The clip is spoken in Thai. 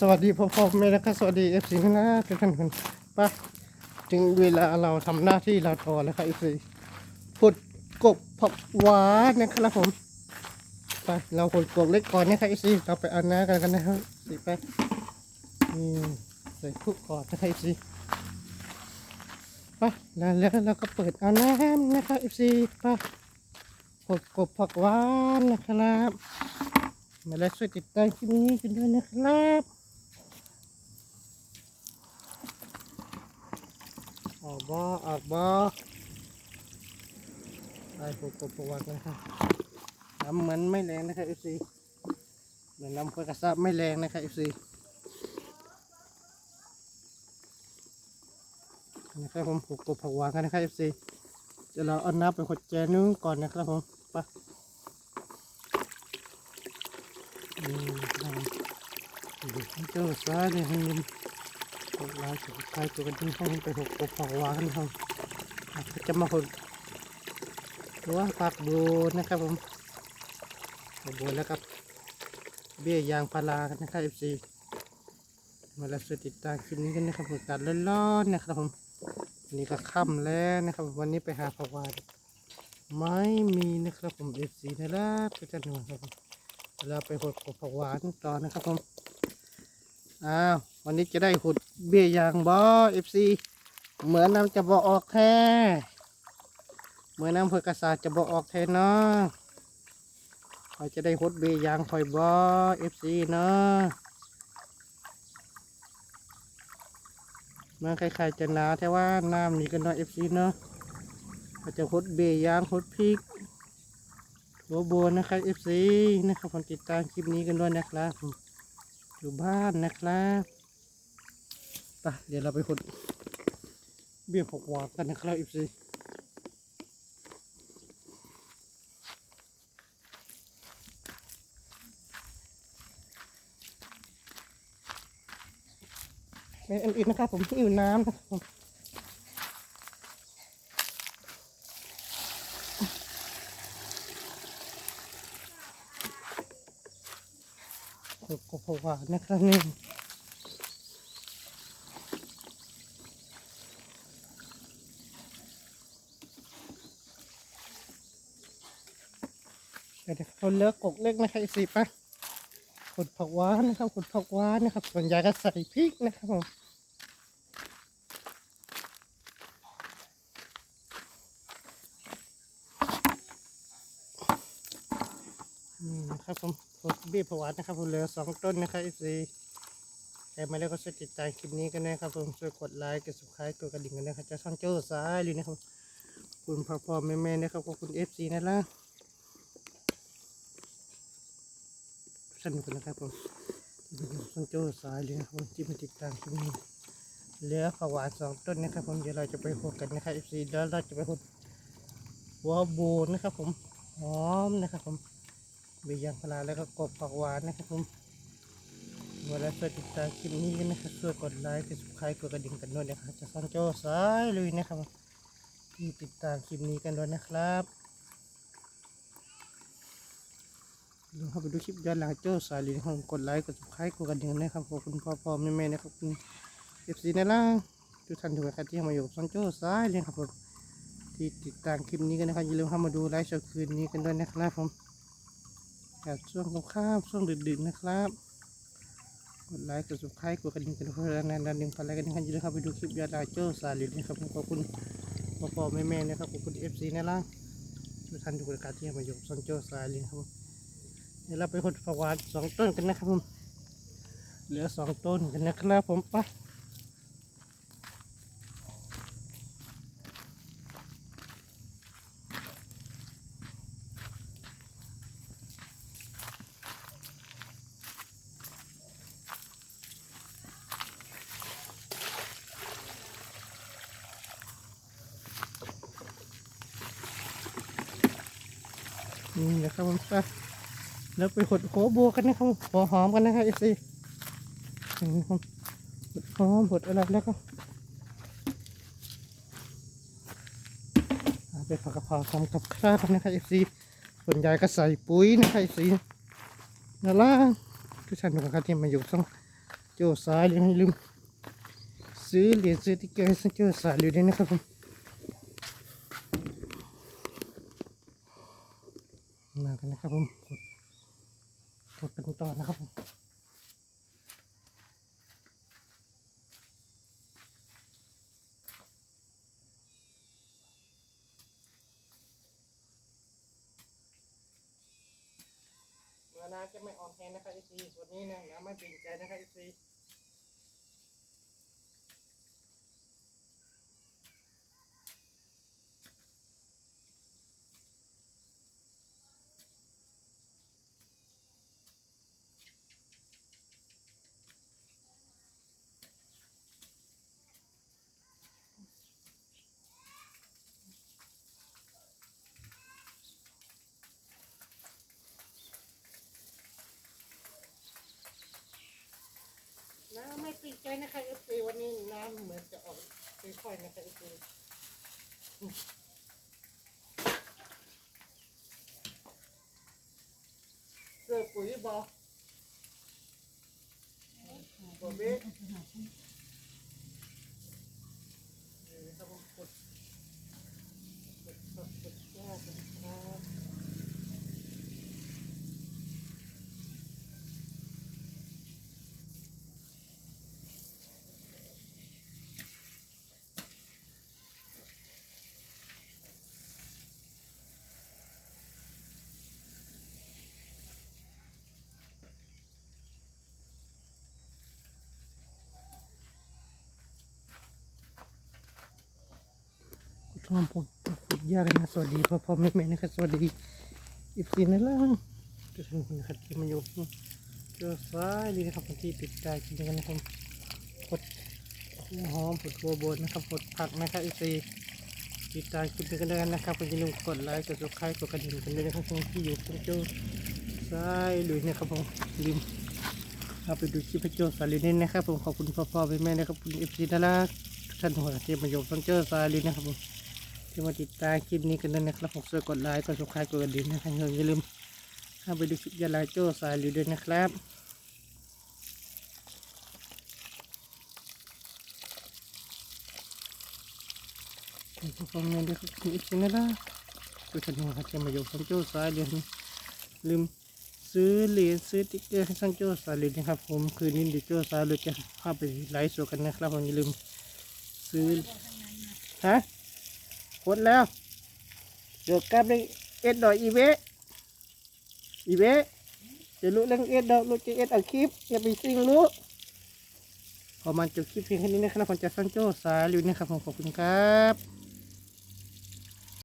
สวัสดีพ่อพ่อแม่นะครับสวัสดีเอฟซีนะทุกท่านกันปะถึงเวลาเราทำหน้าที่เราต่อแล้วครับเอฟซีขุดกบผักหวานนะครับผมไปเราขุดกบเล็กก่อนนะครับเอฟซีเราไปเอาน้ากันกันนะครับสิไปนี่ใส่คุกก่อนนะครับเอฟซีไปแล้วแล้วเราก็เปิดเอาน้ำนะครับเอฟซีไปขุดกบผักหวานนะครับมาแล้วช่วยติดตามคลิปนี้กันด้วยนะครับ ออกบอออกบอไปปลูกปลูกวักนะครับน้ำเหมือนไม่แรงนะครับ FC เหมือนน้ำเพื่อกระซับไม่แรงนะครับ FC นะครับผมปลูกกบผักหวานกันนะครับ FC จะเราเอาน้ำไปขดแจนึงก่อนนะครับผมไปอืมเจ้าซาเนี่ยใหกลายสุดท้ายตัวกันที่ห้องไปหกกบผักหวานห้องก็จะมาหดตัวผักบูนะครับผมผักบูแล้วครับ เบี้ยยางพารากันนะครับ FC มาแล้วสติดตามคลิปนี้กันนะครับผมการร้อนๆนะครับผมวันนี้ก็ค่ำแล้วนะครับ วันนี้ไปหาผักหวานไม่มีนะครับผม FC นะครับทุกท่านนะครับผมเราไปหดกบผักหวานต่อนะครับผมอ้าว วันนี้จะได้หุดเบี้ยยางบอเอฟซีเหมือนน้ำจะบอออกแท้เหมือนน้ำเพื่อกระสาจะบอออกแท้เนาะเราจะได้หุดเบี้ยยางคอยบอเอฟซีเนาะมันคล้ายๆจะหนาแต่ว่าน้ำนี่ก็น้อยเอฟซีเนาะเราจะหุดเบี้ยยางหุดพริกหัวโบนนะครับ FC นะครับผมติดตามคลิปนี้กันด้วยนะครับอยู่บ้านนะครับ ปเดี๋ยวเราไปคนเบี้ยผกวานกันนะครับ FC เป็นอันอื่นนะครับผมที่อยู่น้ำนะครับผมกบวานะครับนี่ เดี๋ยวเขาเลือกกกเล็กนะครับอีสิปะขุดผักหวานนะครับขุดผักหวานนะครับ ส่วนใหญ่ก็ใส่พริกนะครับผมนี่นะครับผมขุดบีบผักหวานนะครับผมเหลือสองต้นนะครับอีกสิใครม่ได้วก็ช่วยติดตามคลิปนี้กันนะครับผมช่วยกดไลค์กด subscribe กดกระดิ่งกันนะครับจะช่องโจ้ซ้ายเลยนะครับ คุณพ่อพ่อแม่แม่นะครับขอบคุณเอฟซีนะล่ะ นุกนะครับผมต้นโจ้สายเลยนะครับผมที่มาติดตามคลิปนี้เหลือผักหวานสองต้นนะครับผมเดี๋ยวเราจะไปหดกันนะครับ FC แล้วเราจะไปหดหัวโบนนะครับผมหอมนะครับผมใบยางพาราแล้วก็กบผักหวานนะครับผมเวลาช่วยติดตามคลิปนี้กันนะครับช่วยกดไลค์กด subscribe กดกระดิ่งกันด้วยนะครับจะซ่อนโจ้สายเลยนะครับที่ติดตามคลิปนี้กันด้วยนะครับ ลองเข้าไปดูคลิปย้อนหลังโจ้สายลินของกดไลค์กด subscribe กดกระดิ่งนะครับขอบคุณพ่อพ่อแม่แม่นะครับคุณเอฟซีในล่างทุกท่านทุกท่านที่มาอยู่กับช่องโจ้สายลินครับผมที่ติดตามคลิปนี้กันนะครับอย่าลืมเข้ามาดูไลฟ์สดคืนนี้กันด้วยนะครับผมแบบช่วงค่ำๆช่วงดึกๆนะครับกดไลค์กด subscribe กดกระดิ่งกันเพื่อแนะนำหนึ่งพันไลค์กันนะครับอย่าลืมเข้าไปดูคลิปย้อนหลังโจ้สายลินนะครับขอบคุณพ่อพ่อแม่แม่นะครับขอบคุณเอฟซีในล่างทุกท่านทุกท่านที่มาอยู่กับช่องโจ้สายลินครับผม เดี๋ยวเราไปขุดผักหวานสองต้นกันนะครับผมเหลือสองต้นกันนะครับผมไปะนี่นะครับผมไป แล้วไปหดหัวบัวกันนะครับหัวหอมกันนะครับเอฟซีหดหอมหดอะไรแล้วก็ไปผักกะเพราทำกับข้าวกันนะครับเอฟซีส่วนใหญ่ก็ใส่ปุ๋ยนะครับเอฟซีนั่นละทุกท่านทุกท่านที่มาอยู่ต้องโจ้สายเลยให้ลืมซื้อเหรียญซื้อติ๊กเกอร์ให้สังโจ้สายเลยด้วยนะครับผมมากันนะครับผม กดกดกันต่อนะครับผมเมื่อน้ำจะไม่ออนแห้งนะครับอีซีวันนี้นะน้ำไม่เปลี่ยนใจนะครับอีซี ไม่เปลี่ยนใจนะครับอีซีวันนี้น้ำเหมือนจะออกค่อยๆนะครับอีซีเสื้อปุ๋ยบอกบอกเบ๊ะเออครับผมกดกดกดกดแก้กันครับ ทอมผมผมยากนะสวัสดีพ่อพ่อแม่แม่นะครับสวัสดีอีกทีนั่นละจะถึงนะครับที่มาอยู่เจอซ้ายดีนะครับที่ติดใจกินกันนะครับกดหัวหอมผดบัวบนนะครับกดผักนะครับอีกทีติดใจกินกันด้วยนะครับอย่าลืมกดไลค์กดซับสไครต์กดกระดิ่งกันด้วยนะครับที่อยู่คุณโจซ้ายลุยนะครับผมลืมเอาไปดูคลิปพระโจสาลีนี่นะครับผมขอบคุณพ่อพ่อแม่แม่นะครับคุณเอฟซีน่ารักทุกท่านหัวที่มายู่ฟังเจอสาลีนะครับผม ที่มาติดตามคลิปนี้กันด้วยนะครับผมช่วยกดไลค์กดซับสไครต์กดกระดิ่งนะครับอย่าลืมเข้าไปดูคลิปยาลายโจ้สายหรือด้วยนะครับขอบคุณเงินด้วยครับคุณอีกทีนะล่ะตัวฉันหัวจะมาอยู่สังโจ้สายเดือนลืมซื้อเหรียญซื้อติ๊กเกอร์ให้สังโจ้สายเลยนะครับผมคืนนี้เดิโจ้สายเลยจะเข้าไปไลฟ์สดกันนะครับผมอย่าลืมซื้อฮะ กดแล้วเดี๋ยวกลับเลยเอ็ดดอยอีเวอีเวจะรู้เรื่องเอ็ดดอกรู้จะเอ็ดเอาคลิปอย่าไปซิงรู้พอมันจบคลิปเพียงแค่นี้นะครับผมจะสั้นโจ้สายลิวนะครับผมขอบคุณครับ